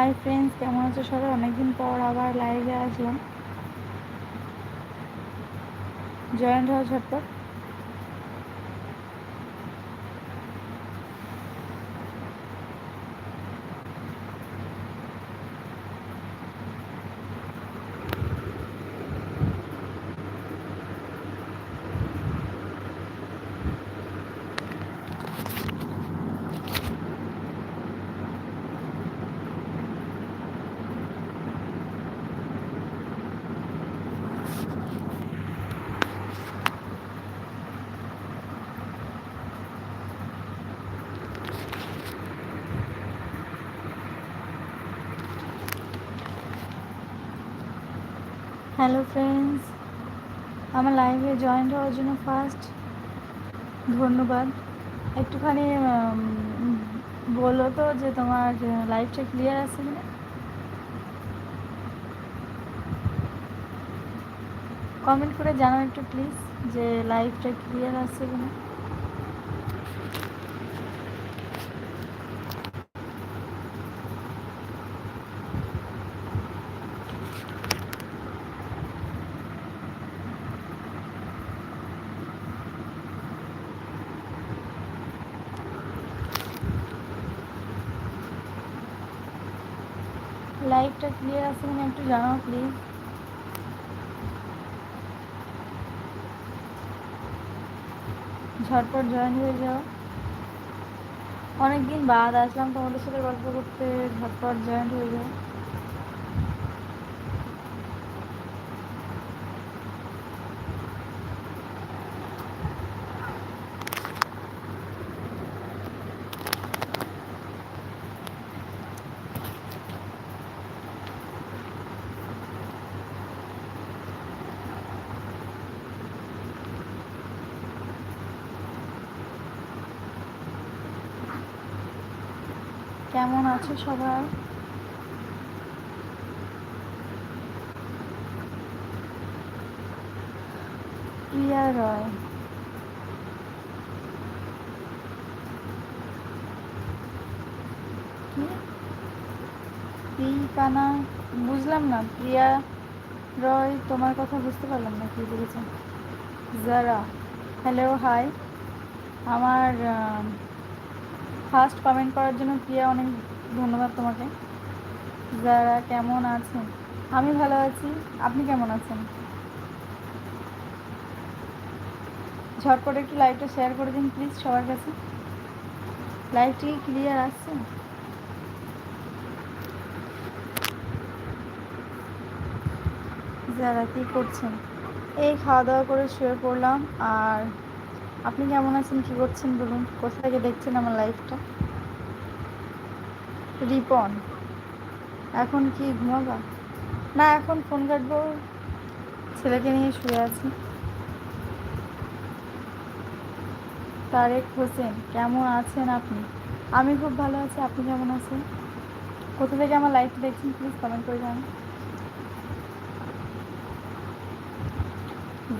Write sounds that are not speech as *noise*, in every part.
Hi friends কেমন আছো সবাই? অনেকদিন পর আবার লাইভে আসলাম। জয়েন্ট হওয়া ঝটপট। হ্যালো ফ্রেন্ডস আমার লাইভে জয়েন্ট হওয়ার জন্য ফার্স্ট ধন্যবাদ। একটুখানি বলো তো যে তোমার লাইভটা ক্লিয়ার আছে কিনা? কমেন্ট করে জানাও একটু প্লিজ যে লাইভটা ক্লিয়ার আছে কিনা লাইভটা ক্লিয়ার আছে কিনা একটু জানাও প্লিজ ঝটপট জয়েন হয়ে যাও। অনেকদিন বাদ, আসলাম তোমাদের সাথে গল্প করতে। ঝটপট জয়েন হয়ে যাও। কেমন আছে সবাই প্রিয়া রয়। কি? প্রিকানা বুঝলাম না, প্রিয়া রয় তোমার কথা বুঝতে পারলাম না, কি বলেছেন যারা হ্যালো হাই আমার ফার্স্ট কমেন্ট করার জন্য প্রিয়া অনেক ধন্যবাদ তোমাকে। যারা কেমন আছেন? আমি ভালো আছি। আপনি কেমন আছেন? ঝটপট একটু লাইভটা শেয়ার করে দিন প্লিজ সবার কাছে। লাইভটি ক্লিয়ার আসছে? যারা কী করছেন? এই খাওয়া দাওয়া করে শুয়ে পড়লাম আর আপনি কেমন আছেন? কী করছেন বলুন? কোথা থেকে দেখছেন আমার লাইফটা রিপন। এখন কি ঘুমাবা? না, এখন ফোন কাটবো। ছেলেকে নিয়ে শুয়ে আছি। তারেক হোসেন, কেমন আছেন আপনি? আমি খুব ভালো আছি, আপনি কেমন আছেন? কোথা থেকে আমার লাইফ দেখছেন প্লিজ কমেন্ট করে জানান।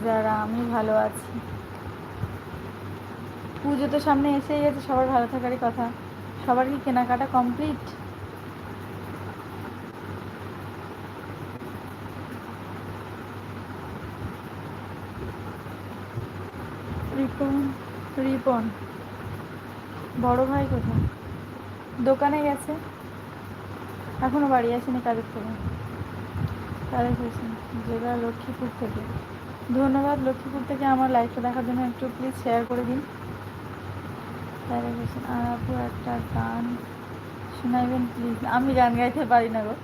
যারা, আমি ভালো আছি। পুজো তো সামনে এসেই গেছে, সবার ভালো থাকারই কথা। সবার কি কেনাকাটা কমপ্লিট রিপন রিপন, বড় ভাই কোথায়? দোকানে গেছে? এখনও বাড়ি আসেনি কাজের থেকে। তাহলে জেলা লক্ষ্মীপুর থেকে। ধন্যবাদ লক্ষ্মীপুর থেকে আমার লাইফটা দেখার জন্য। একটু প্লিজ শেয়ার করে দিন। তাহলে বলছেন আর আপু একটা গান শোনাইবেন প্লিজ আমি গান গাইতে পারি না গো।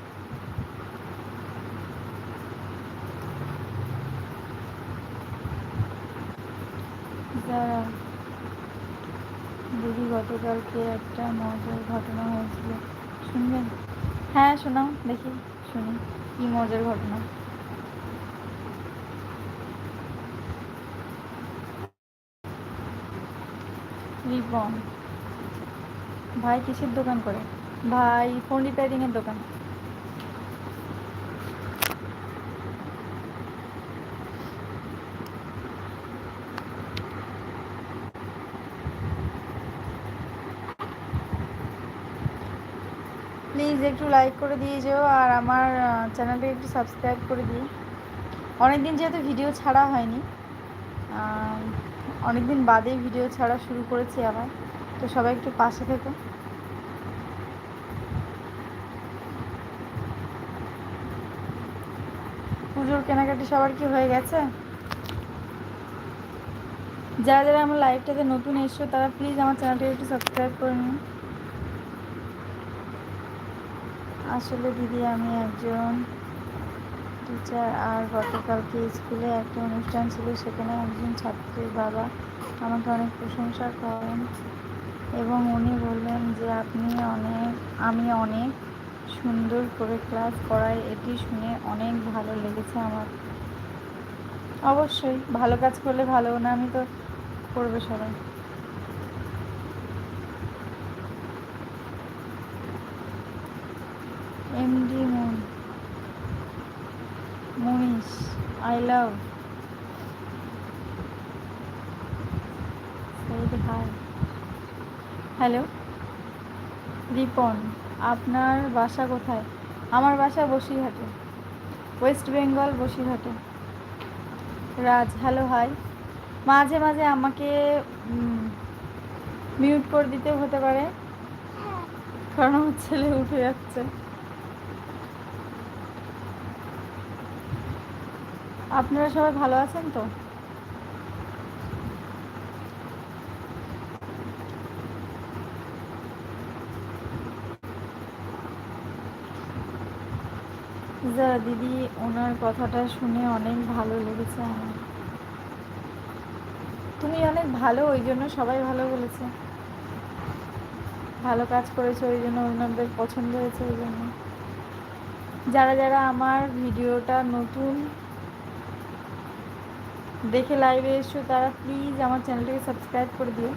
যারা দিদি গতকালকে একটা মজার ঘটনা হয়েছিল, শুনবেন? হ্যাঁ শোনাও, দেখি, শুনি, কি মজার ঘটনা। রিপন ভাই কিসের দোকান করে? ভাই ফোন রিপেয়ারিং এর দোকান। প্লিজ একটু লাইক করে দিয়ে যেও আর আমার চ্যানেলটা একটু সাবস্ক্রাইব করে দিও। অনেক দিন যেহেতু ভিডিও ছাড়া হয়নি অনেক দিন বাদে ভিডিও ছাড়া শুরু করেছি আবার। তো সবাই একটু পাশে থেকো। পুজোর কেনাকাটি সবার কি হয়ে গেছে? যারা যারা আমার লাইভটাতে নতুন এসছো, তারা প্লিজ আমার চ্যানেলটা একটু সাবস্ক্রাইব করে নিন আসলে দিদি, আমি একজন টিচার আর গতকালকে স্কুলে একটা অনুষ্ঠান ছিল, সেখানে একজন ছাত্রীর বাবা আমাকে অনেক প্রশংসা করেন এবং উনি বললেন যে, আপনি অনেক, আমি অনেক সুন্দর করে ক্লাস করাই, এটি শুনে অনেক ভালো লেগেছে আমার। অবশ্যই, ভালো কাজ করলে ভালো, না আমি তো করবে সবাই। MD Mun Munish I love hi hello Ripon, আপনার বাসা কোথায়? আমার বাসা বসিরহাটে। ওয়েস্ট বেঙ্গল বসিরহাটে। রাজ হ্যালো হাই মাঝে মাঝে আমাকে মিউট করে দিতেও হতে পারে। কারণ আমার ছেলে উঠে যাচ্ছে। আপনারা সবাই ভালো আছেন তো? যারা দিদি, ওনার কথাটা শুনে অনেক ভালো লেগেছে আমার। তুমি অনেক ভালো, ওই জন্য সবাই ভালো বলেছে। ভালো কাজ করেছে, ওই জন্য ওনাদের পছন্দ হয়েছে, ওই জন্য। যারা যারা আমার ভিডিওটা নতুন দেখে লাইভে এসছো তারা প্লিজ আমার চ্যানেলটাকে সাবস্ক্রাইব করে দিও।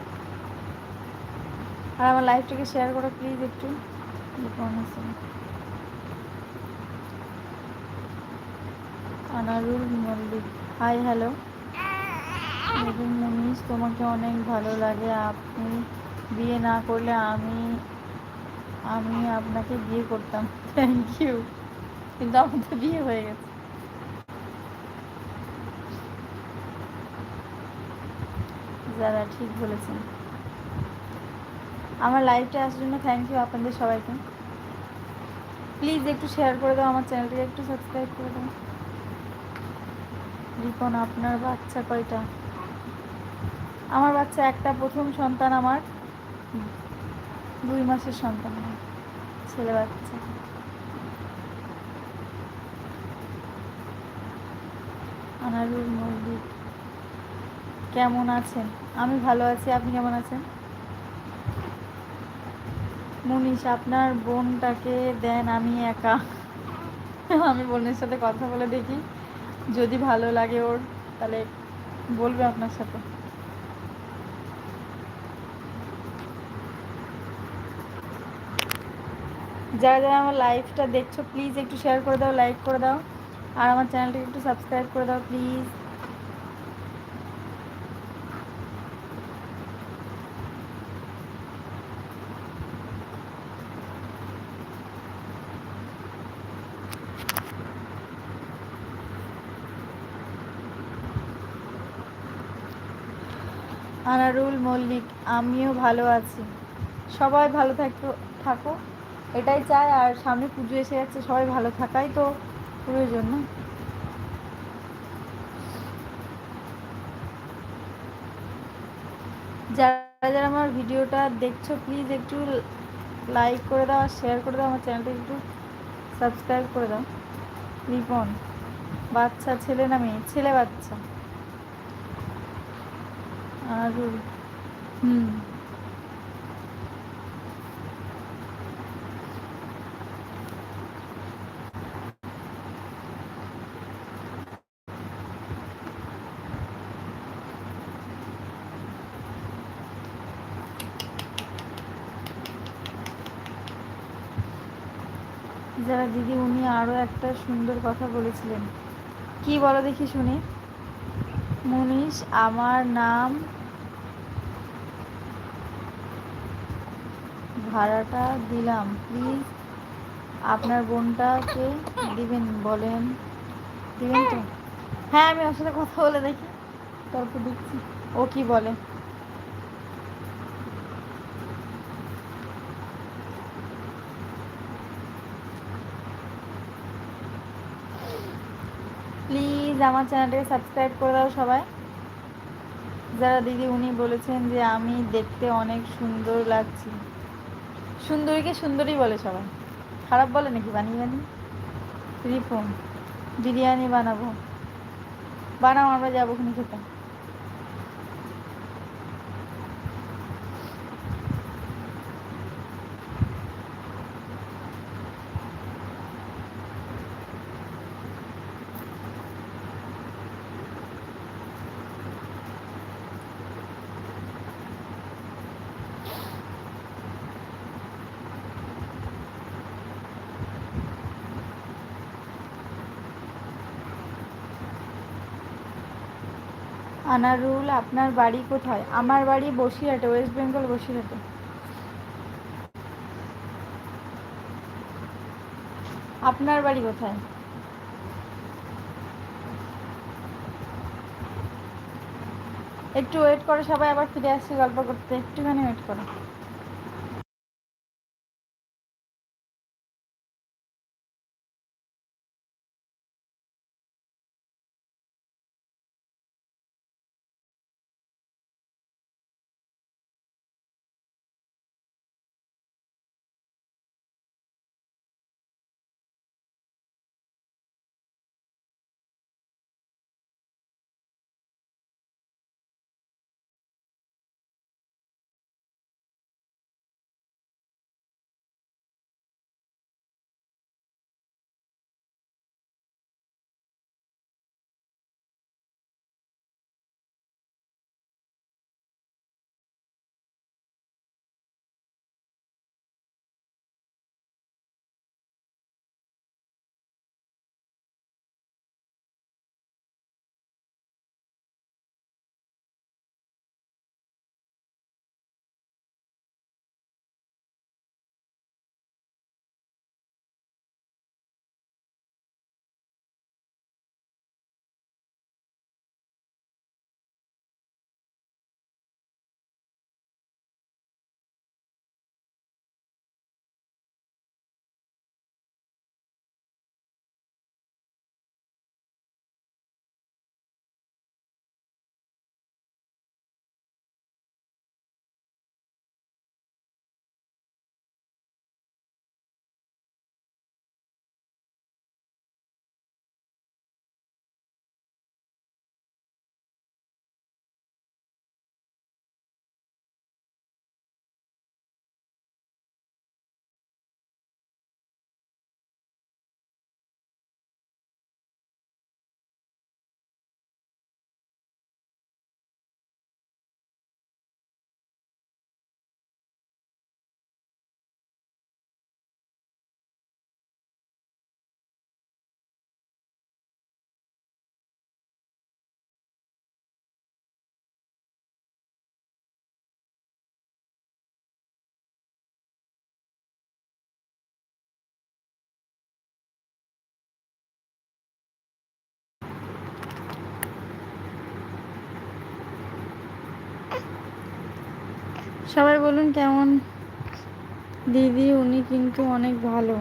আর আমার লাইভটাকে শেয়ার করো প্লিজ একটু। আনারুল মল্লিক। হাই হ্যালো নতুন মুনিশ, তোমাকে অনেক ভালো লাগে। আপনি বিয়ে না করলে আমি আমি আপনাকে বিয়ে করতাম। *laughs* থ্যাংক ইউ কিন্তু আমার তো বিয়ে হয়ে গেছে। যারা ঠিক বলেছেন। আমার লাইভটা আসার জন্য থ্যাংক ইউ আপনাদের সবাইকে। প্লিজ একটু শেয়ার করে দাও, আমার চ্যানেলটিকে একটু সাবস্ক্রাইব করে দাও। রিপন, আপনার বাচ্চা কয়টা? আমার বাচ্চা একটা, প্রথম সন্তান আমার। দুই মাসের সন্তান ছেলে বাচ্চা। আনারুল, মল্লিক। কেমন আছেন? আমি ভালো আছি, আপনি কেমন আছেন? মনীষ আপনার বোনটাকে দেন, আমি একা। আমি বোনের সাথে কথা বলে দেখি, যদি ভালো লাগে ওর, তাহলে বলবে আপনার সাথে। যারা যারা আমার লাইভটা দেখছ প্লিজ একটু শেয়ার করে দাও লাইক করে দাও। আর আমার চ্যানেলটাকে একটু সাবস্ক্রাইব করে দাও প্লিজ আনারুল মল্লিক, আমিও ভালো আছি। সবাই ভালো থাকো থাকো। এটাই চাই, আর সামনে পুজো এসে যাচ্ছে, সবাই ভালো থাকাই তো প্রয়োজন না। যারা যারা আমার ভিডিওটা দেখছ প্লিজ একটু লাইক করে দাও, আর শেয়ার করে দাও, আমার চ্যানেলটা একটু সাবস্ক্রাইব করে দাও। রিপন, বাচ্চা, ছেলে না মেয়ে, ছেলে বাচ্চা। আর যারা দিদি, উনি আরও একটা সুন্দর কথা বলেছিলেন। কি বলো দেখি শুনি। মুনিশ, আমার নাম ভাড়াটা দিলাম প্লিজ আপনার বোনটাকে দিবেন, বলেন। দিবেন তো? হ্যাঁ আমি ওর সাথে কথা বলে দেখি। তারপর দিচ্ছি ও কি বলে? প্লিজ আমার চ্যানেলটাকে সাবস্ক্রাইব করে দাও সবাই। যারা দিদি, উনি বলেছেন যে আমি দেখতে অনেক সুন্দর লাগছি। সুন্দরীকে সুন্দরী বলে সবাই। খারাপ বলে নাকি? বানিয়ে বানিয়ে? রিফোন বিরিয়ানি বানাবো। বানাও, আমরা যাব খেতে। আনারুল, আপনার বাড়ি কোথায়? আমার বাড়ি বসিরহাটে, ওয়েস্ট বেঙ্গল বসিরহাটে। আপনার বাড়ি কোথায়? একটু ওয়েট করো, সবাই আবার ফিরে আসছি গল্প করতে। একটুখানি ওয়েট করো। সবাই বলুন কেমন? দিদি, উনি কিন্তু অনেক ভালো।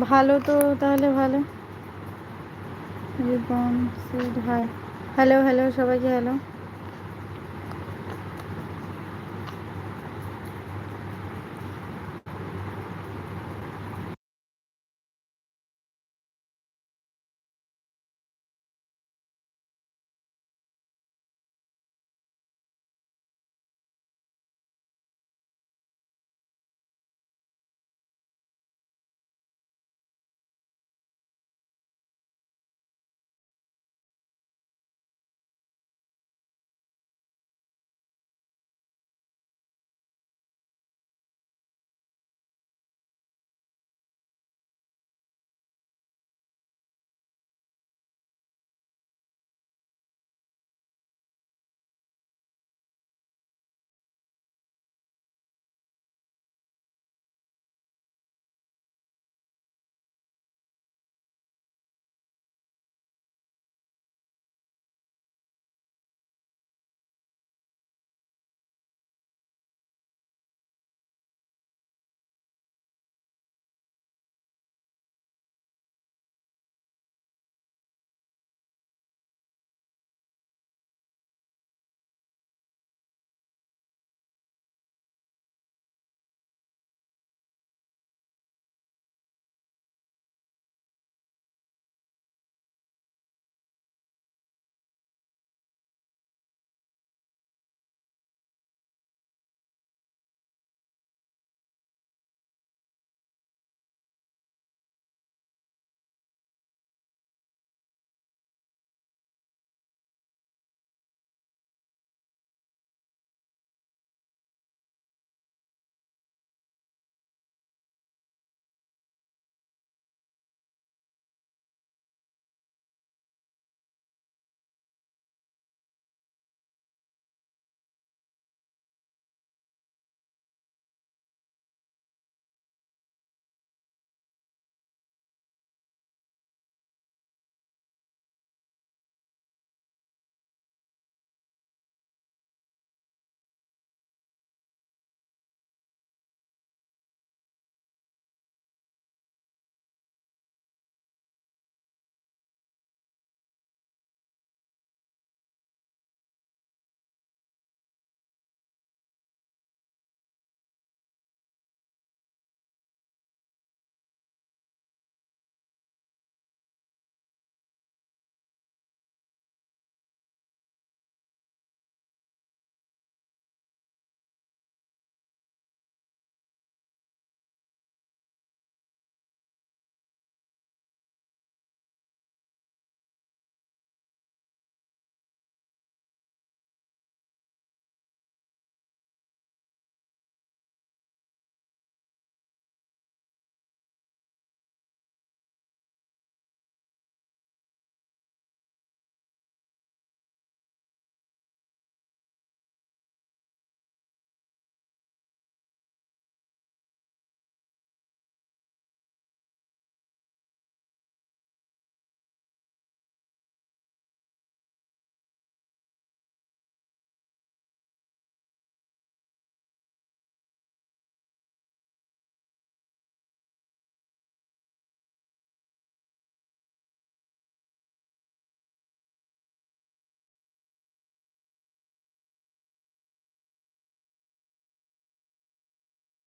ভালো তো তাহলে ভালো। হ্যালো হ্যালো সবাইকে হ্যালো